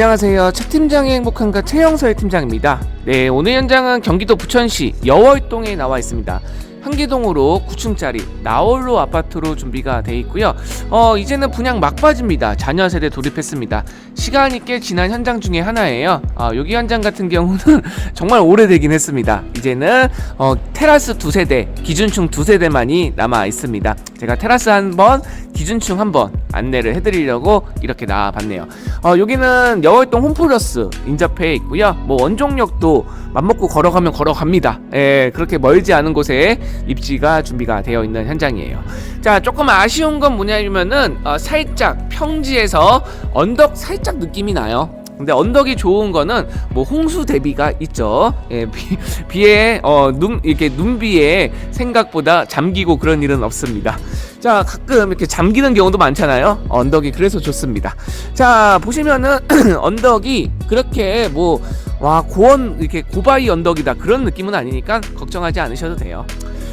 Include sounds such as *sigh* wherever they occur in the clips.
안녕하세요. 최 팀장의 행복한가 최영서의 팀장입니다. 네, 오늘 현장은 경기도 부천시 여월동에 나와 있습니다. 한기동으로 9층짜리 나홀로 아파트로 준비가 돼 있고요. 어, 이제는 분양 막바지입니다. 자녀 세대 돌입했습니다. 시간이 꽤 지난 현장 중에 하나예요. 아, 여기 현장 같은 경우는 *laughs* 정말 오래되긴 했습니다. 이제는 어, 테라스 두 세대, 기준층 두 세대만이 남아 있습니다. 제가 테라스 한 번, 기준층 한번 안내를 해드리려고 이렇게 나와봤네요. 어, 여기는 여월동 홈플러스 인접해 있고요. 뭐 원종역도 맘먹고 걸어가면 걸어갑니다. 예, 그렇게 멀지 않은 곳에 입지가 준비가 되어 있는 현장이에요. 자, 조금 아쉬운 건 뭐냐면은 어, 살짝 평지에서 언덕 살짝 느낌이 나요. 근데 언덕이 좋은 거는 뭐 홍수 대비가 있죠. 예, 비, 비에 어, 눈 이렇게 눈비에 생각보다 잠기고 그런 일은 없습니다. 자, 가끔 이렇게 잠기는 경우도 많잖아요. 언덕이 그래서 좋습니다. 자, 보시면은 *clears throat* 언덕이 그렇게 뭐 와 고원 이렇게 고바위 언덕이다 그런 느낌은 아니니까 걱정하지 않으셔도 돼요.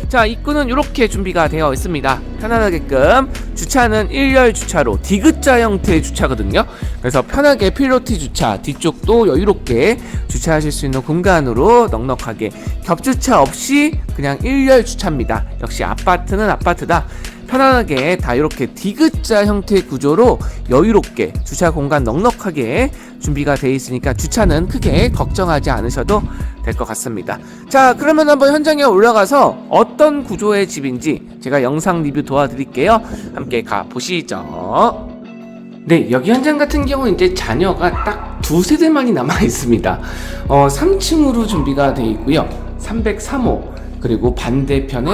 자 입구는 이렇게 준비가 되어 있습니다. 편안하게끔 주차는 1열 주차로 디귿자 형태의 주차거든요. 그래서 편하게 필로티 주차 뒤쪽도 여유롭게 주차하실 수 있는 공간으로 넉넉하게 겹주차 없이 그냥 1열 주차입니다. 역시 아파트는 아파트다 편안하게 다 이렇게 디귿자 형태의 구조로 여유롭게 주차 공간 넉넉하게 준비가 되어 있으니까 주차는 크게 걱정하지 않으셔도 될 것 같습니다. 자, 그러면 한번 현장에 올라가서 어떤 구조의 집인지 제가 영상 리뷰 도와드릴게요. 함께 가 보시죠. 네, 여기 현장 같은 경우는 이제 자녀가 딱 두 세대만이 남아 있습니다. 어, 3층으로 준비가 되어 있고요. 303호 그리고 반대편에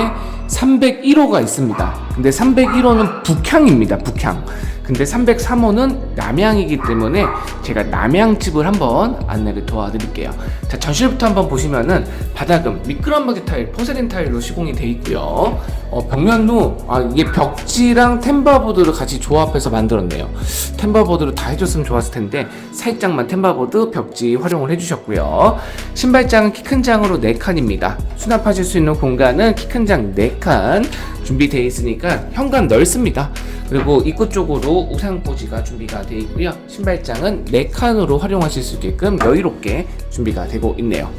301호가 있습니다. 근데 301호는 북향입니다. 북향. 근데 303호는 남향이기 때문에 제가 남향집을 한번 안내를 도와드릴게요. 자, 전실부터 한번 보시면은 바닥은 미끄럼바지 타일, 포세린 타일로 시공이 돼 있고요. 어, 벽면도 아, 이게 벽지랑 템바보드를 같이 조합해서 만들었네요. 템바보드를 다 해줬으면 좋았을 텐데 살짝만 템바보드 벽지 활용을 해주셨고요. 신발장은 키 큰 장으로 4칸입니다. 수납하실 수 있는 공간은 키 큰 장 4칸 준비되어 있으니까 현관 넓습니다. 그리고 입구 쪽으로 우산꽂이가 준비가 되어 있고요. 신발장은 4칸으로 활용하실 수 있게끔 여유롭게 준비가 되고 있네요.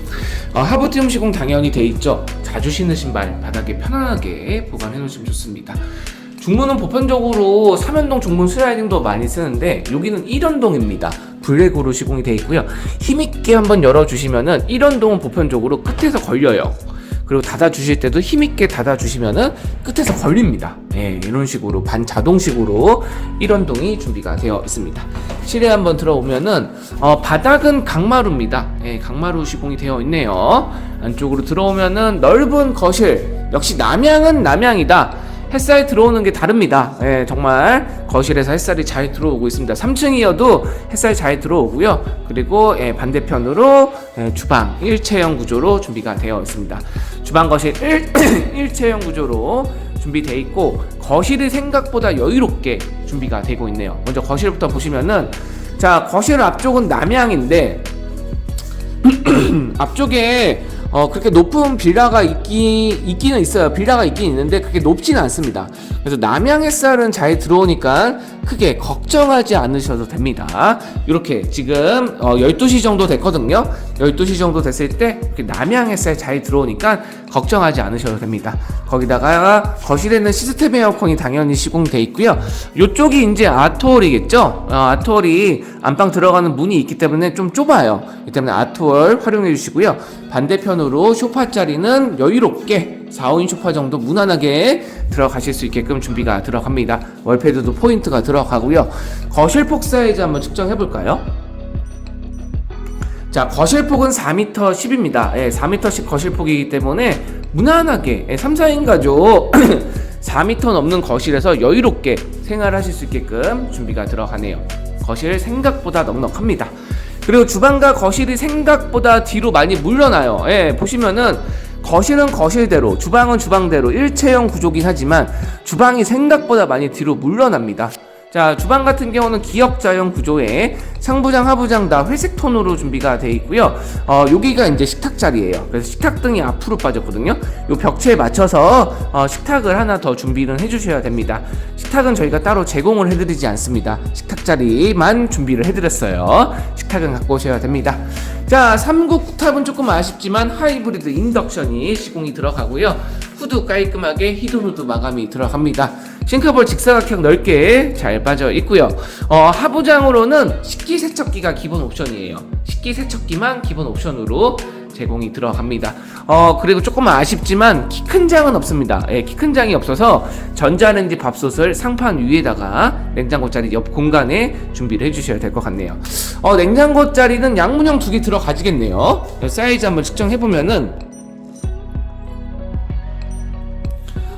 어, 하부티움 시공 당연히 되어 있죠. 자주 신는 신발 바닥에 편안하게 보관해 놓으시면 좋습니다. 중문은 보편적으로 3연동 중문 슬라이딩도 많이 쓰는데 여기는 1연동입니다. 블랙으로 시공이 되어 있고요. 힘있게 한번 열어주시면은 1연동은 보편적으로 끝에서 걸려요. 그리고 닫아 주실 때도 힘있게 닫아 주시면은 끝에서 걸립니다. 예, 이런 식으로 반자동식으로 1원동이 준비가 되어 있습니다. 실내 한번 들어오면은 어, 바닥은 강마루입니다. 예, 강마루 시공이 되어 있네요. 안쪽으로 들어오면은 넓은 거실. 역시 남향은 남향이다. 햇살 들어오는 게 다릅니다. 예, 정말 거실에서 햇살이 잘 들어오고 있습니다. 3층이어도 햇살 잘 들어오고요. 그리고 예, 반대편으로 예, 주방 일체형 구조로 준비가 되어 있습니다. 주방 거실 일, *clears throat* 일체형 구조로 준비되어 있고 거실이 생각보다 여유롭게 준비가 되고 있네요. 먼저 거실부터 보시면은 자 거실 앞쪽은 남향인데 *clears throat* 앞쪽에 어, 그렇게 높은 빌라가 있기, 있기는 있어요. 빌라가 있긴 있는데 그렇게 높지는 않습니다. 그래서 남향 햇살은 잘 들어오니까 크게 걱정하지 않으셔도 됩니다. 이렇게 지금 어, 12시 정도 됐거든요. 12시 정도 됐을 때 남향 햇살 잘 들어오니까 걱정하지 않으셔도 됩니다. 거기다가 거실에는 시스템 에어컨이 당연히 시공돼 있고요. 이쪽이 이제 아트월이겠죠. 어, 아트월이 안방 들어가는 문이 있기 때문에 좀 좁아요. 이 때문에 아트월 활용해 주시고요. 반대편으로 소파 자리는 여유롭게 4, 5인 소파 정도 무난하게 들어가실 수 있게끔 준비가 들어갑니다. 월패드도 포인트가 들어가고요. 거실 폭 사이즈 한번 측정해 볼까요? 자, 거실폭은 4m 10입니다. 예, 4m씩 거실폭이기 때문에 무난하게 예, 3, 4인 가족 4m 넘는 거실에서 여유롭게 생활하실 수 있게끔 준비가 들어가네요. 거실 생각보다 넉넉합니다. 그리고 주방과 거실이 생각보다 뒤로 많이 물러나요. 예, 보시면은 거실은 거실대로, 주방은 주방대로 일체형 구조긴 하지만 주방이 생각보다 많이 뒤로 물러납니다. 자, 주방 같은 경우는 기역자형 구조에 상부장 하부장 다 회색 톤으로 준비가 돼 있고요. 어, 여기가 이제 식탁 자리예요. 그래서 식탁 등이 앞으로 빠졌거든요. 요 벽체에 맞춰서 어, 식탁을 하나 더 준비를 해주셔야 됩니다. 식탁은 저희가 따로 제공을 해드리지 않습니다. 식탁 자리만 준비를 해드렸어요. 식탁은 갖고 오셔야 됩니다. 자, 3국 탑은 조금 아쉽지만 하이브리드 인덕션이 시공이 들어가고요. 후드 깔끔하게 히든후드 마감이 들어갑니다. 싱크볼 직사각형 넓게 잘 빠져 있고요. 어, 하부장으로는 식기세척기가 기본 옵션이에요. 식기세척기만 기본 옵션으로 제공이 들어갑니다. 어, 그리고 조금 아쉽지만 키 큰 장은 없습니다. 예, 키 큰 장이 없어서 전자레인지 밥솥을 상판 위에다가 냉장고 자리 옆 공간에 준비를 해주셔야 될 것 같네요. 어, 냉장고 자리는 양문형 두 개 들어가지겠네요. 사이즈 한번 측정해보면은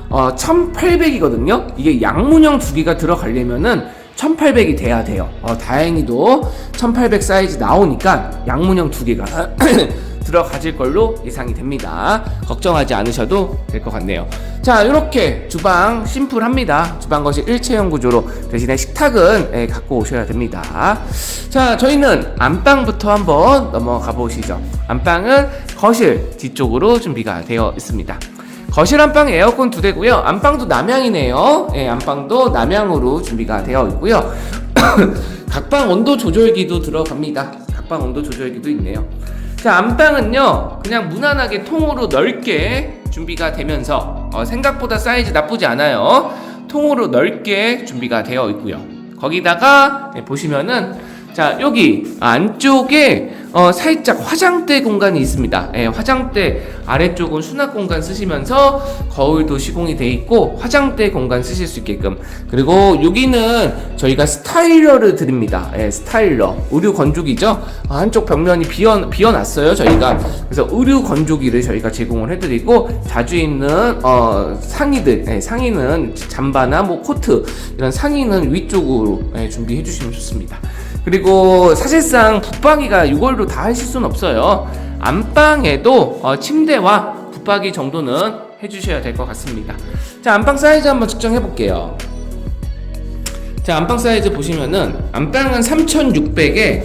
어, 1800이거든요. 이게 양문형 두 개가 들어가려면은 1800이 돼야 돼요. 어, 다행히도 1800 사이즈 나오니까 양문형 두 개가 *clears throat* 들어가질 걸로 예상이 됩니다. 걱정하지 않으셔도 될 것 같네요. 자, 이렇게 주방 심플합니다. 주방 거실 일체형 구조로 대신에 식탁은 예, 갖고 오셔야 됩니다. 자, 저희는 안방부터 한번 넘어가 보시죠. 안방은 거실 뒤쪽으로 준비가 되어 있습니다. 거실 안방 에어컨 두 대고요. 안방도 남향이네요. 예, 안방도 남향으로 준비가 되어 있고요. *coughs* 각방 온도 조절기도 들어갑니다. 각방 온도 조절기도 있네요. 자, 안방은요. 그냥 무난하게 통으로 넓게 준비가 되면서 어, 생각보다 사이즈 나쁘지 않아요. 통으로 넓게 준비가 되어 있고요. 거기다가 네, 보시면은 자 여기 안쪽에 어, 살짝 화장대 공간이 있습니다. 예, 화장대 아래쪽은 수납 공간 쓰시면서 거울도 시공이 돼 있고 화장대 공간 쓰실 수 있게끔 그리고 여기는 저희가 스타일러를 드립니다. 예, 스타일러 의류 건조기죠. 아, 한쪽 벽면이 비어 비어놨어요. 저희가 그래서 의류 건조기를 저희가 제공을 해드리고 자주 입는 어, 상의들 예, 상의는 잠바나 뭐 코트 이런 상의는 위쪽으로 예, 준비해 주시면 좋습니다. 그리고 사실상 붙박이가 이걸로 다 하실 수는 없어요. 안방에도 어, 침대와 붙박이 정도는 해주셔야 될 것 같습니다. 자, 안방 사이즈 한번 측정해 볼게요. 자, 안방 사이즈 보시면은 안방은 3,600에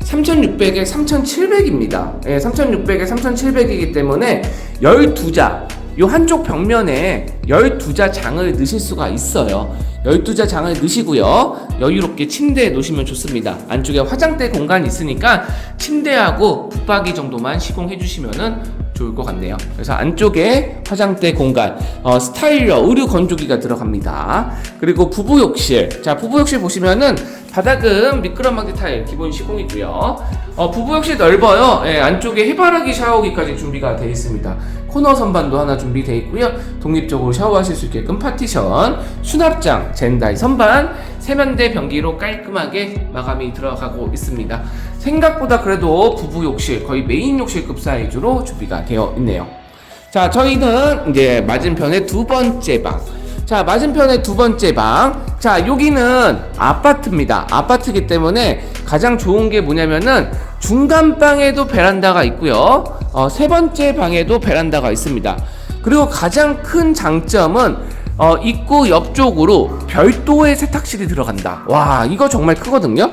3,600에 3,700입니다. 예, 3,600에 3,700이기 때문에 12자, 요 한쪽 벽면에 12자 장을 넣으실 수가 있어요. 12자 장을 넣으시고요. 여유롭게 침대에 놓으시면 좋습니다. 안쪽에 화장대 공간이 있으니까 침대하고 붙박이 정도만 시공해 주시면은 좋을 것 같네요. 그래서 안쪽에 화장대 공간, 어, 스타일러, 의류 건조기가 들어갑니다. 그리고 부부 욕실. 자, 부부 욕실 보시면은 바닥은 미끄럼막대 타일 기본 시공이고요. 어, 부부 욕실 넓어요. 예, 안쪽에 해바라기 샤워기까지 준비가 되어 있습니다. 코너 선반도 하나 준비되어 있고요. 독립적으로 샤워하실 수 있게끔 파티션, 수납장, 젠다이 선반, 세면대 변기로 깔끔하게 마감이 들어가고 있습니다. 생각보다 그래도 부부 욕실 거의 메인 욕실급 사이즈로 준비가 되어 있네요. 자, 저희는 이제 맞은편의 두 번째 방. 자, 맞은편의 두 번째 방. 자, 여기는 아파트입니다. 아파트기 때문에 가장 좋은 게 뭐냐면은 중간 방에도 베란다가 있고요. 어, 세 번째 방에도 베란다가 있습니다. 그리고 가장 큰 장점은 어, 입구 옆쪽으로 별도의 세탁실이 들어간다. 와, 이거 정말 크거든요.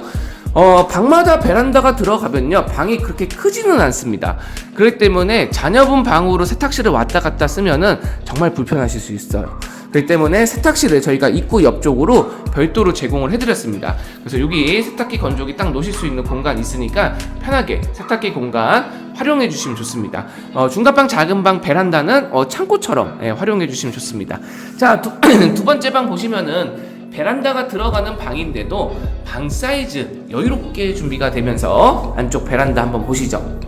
어, 방마다 베란다가 들어가면요, 방이 그렇게 크지는 않습니다. 그렇기 때문에 자녀분 방으로 세탁실을 왔다 갔다 쓰면은 정말 불편하실 수 있어요. 그렇기 때문에 세탁실을 저희가 입구 옆쪽으로 별도로 제공을 해드렸습니다. 그래서 여기 세탁기 건조기 딱 놓으실 수 있는 공간 있으니까 편하게 세탁기 공간 활용해 주시면 좋습니다. 어, 중간방, 작은 방, 베란다는 어, 창고처럼 예, 활용해 주시면 좋습니다. 자, 두, *clears throat* 두 번째 방 보시면은 베란다가 들어가는 방인데도 방 사이즈 여유롭게 준비가 되면서 안쪽 베란다 한번 보시죠.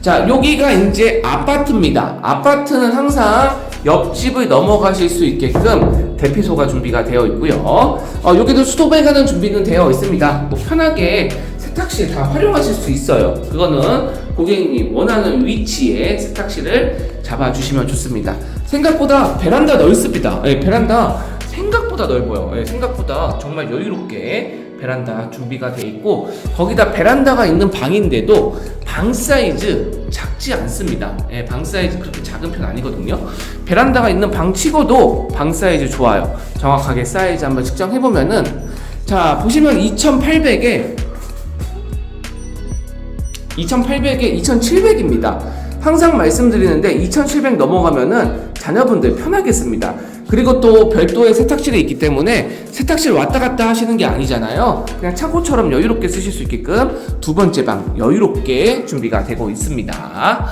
자, 여기가 이제 아파트입니다. 아파트는 항상 옆집을 넘어가실 수 있게끔 대피소가 준비가 되어 있고요. 어, 여기도 수도배관은 준비는 되어 있습니다. 뭐 편하게 세탁실 다 활용하실 수 있어요. 그거는 고객님 원하는 위치에 세탁실을 잡아주시면 좋습니다. 생각보다 베란다 넓습니다. 예, 베란다 생각보다 넓어요. 예, 생각보다 정말 여유롭게 베란다 준비가 돼 있고 거기다 베란다가 있는 방인데도 방 사이즈 작지 않습니다. 예, 방 사이즈 그렇게 작은 편 아니거든요. 베란다가 있는 방 치고도 방 사이즈 좋아요. 정확하게 사이즈 한번 측정해 보면은 자 보시면 2,800에 2,800에 2,700입니다. 항상 말씀드리는데 2,700 넘어가면은 자녀분들 편하겠습니다. 그리고 또 별도의 세탁실이 있기 때문에 세탁실 왔다 갔다 하시는 게 아니잖아요. 그냥 창고처럼 여유롭게 쓰실 수 있게끔 두 번째 방 여유롭게 준비가 되고 있습니다.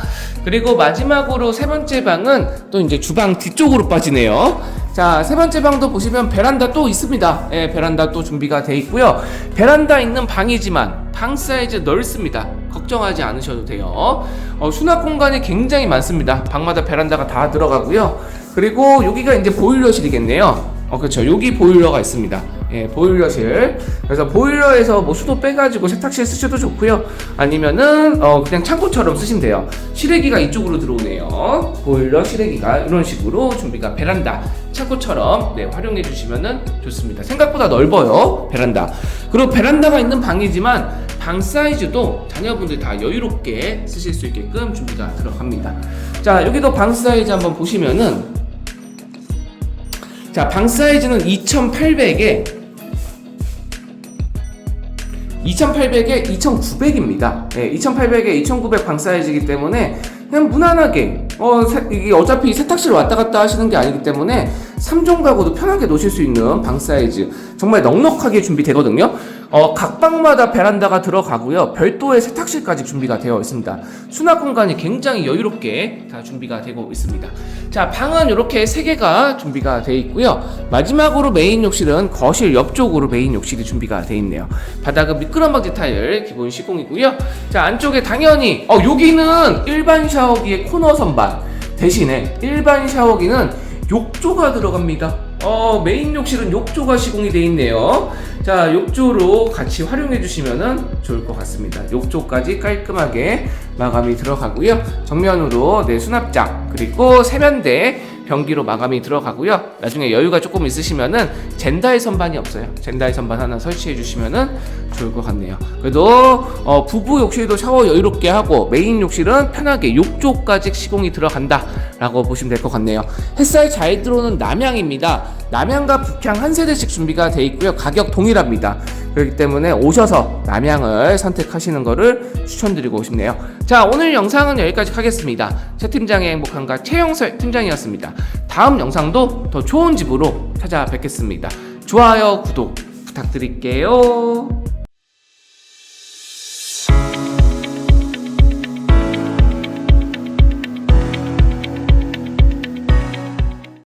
그리고 마지막으로 세 번째 방은 또 이제 주방 뒤쪽으로 빠지네요. 자, 세 번째 방도 보시면 베란다 또 있습니다. 예, 베란다 또 준비가 돼 있고요. 베란다 있는 방이지만 방 사이즈 넓습니다. 걱정하지 않으셔도 돼요. 어, 수납 공간이 굉장히 많습니다. 방마다 베란다가 다 들어가고요. 그리고 여기가 이제 보일러실이겠네요. 어, 그렇죠. 여기 보일러가 있습니다. 예, 보일러실. 그래서 보일러에서 뭐 수도 빼가지고 세탁실 쓰셔도 좋고요. 아니면은 어, 그냥 창고처럼 쓰시면 돼요. 실외기가 이쪽으로 들어오네요. 보일러 실외기가 이런 식으로 준비가 베란다 창고처럼 네, 활용해 주시면은 좋습니다. 생각보다 넓어요. 베란다. 그리고 베란다가 있는 방이지만 방 사이즈도 자녀분들 다 여유롭게 쓰실 수 있게끔 준비가 들어갑니다. 자, 여기도 방 사이즈 한번 보시면은 자, 방 사이즈는 2,800에 2,800에 2,900입니다. 예, 2,800에 2,900 방 사이즈이기 때문에 그냥 무난하게 어 세, 이게 어차피 세탁실 왔다 갔다 하시는 게 아니기 때문에 3종 가구도 편하게 놓으실 수 있는 방 사이즈 정말 넉넉하게 준비되거든요. 어, 각 방마다 베란다가 들어가고요. 별도의 세탁실까지 준비가 되어 있습니다. 수납 공간이 굉장히 여유롭게 다 준비가 되고 있습니다. 자, 방은 이렇게 세 개가 준비가 되어 있고요. 마지막으로 메인 욕실은 거실 옆쪽으로 메인 욕실이 준비가 되어 있네요. 바닥은 미끄럼 방지 타일 기본 시공이고요. 자, 안쪽에 당연히 어, 여기는 일반 샤워기의 코너 선반 대신에 일반 샤워기는 욕조가 들어갑니다. 어, 메인 욕실은 욕조가 시공이 되어 있네요. 자, 욕조로 같이 활용해 주시면 좋을 것 같습니다. 욕조까지 깔끔하게 마감이 들어가고요. 정면으로 네, 수납장, 그리고 세면대, 변기로 마감이 들어가고요. 나중에 여유가 조금 있으시면은 젠다이 선반이 없어요. 젠다이 선반 하나 설치해 주시면은 좋을 것 같네요. 그래도 어, 부부 욕실도 샤워 여유롭게 하고 메인 욕실은 편하게 욕조까지 시공이 들어간다라고 보시면 될 것 같네요. 햇살 잘 들어오는 남향입니다. 남향과 북향 한 세대씩 준비가 돼 있고요. 가격 동일합니다. 그렇기 때문에 오셔서 남향을 선택하시는 것을 추천드리고 싶네요. 자, 오늘 영상은 여기까지 하겠습니다. 최 팀장의 행복한가 최영설 팀장이었습니다. 다음 영상도 더 좋은 집으로 찾아뵙겠습니다. 좋아요, 구독 부탁드릴게요.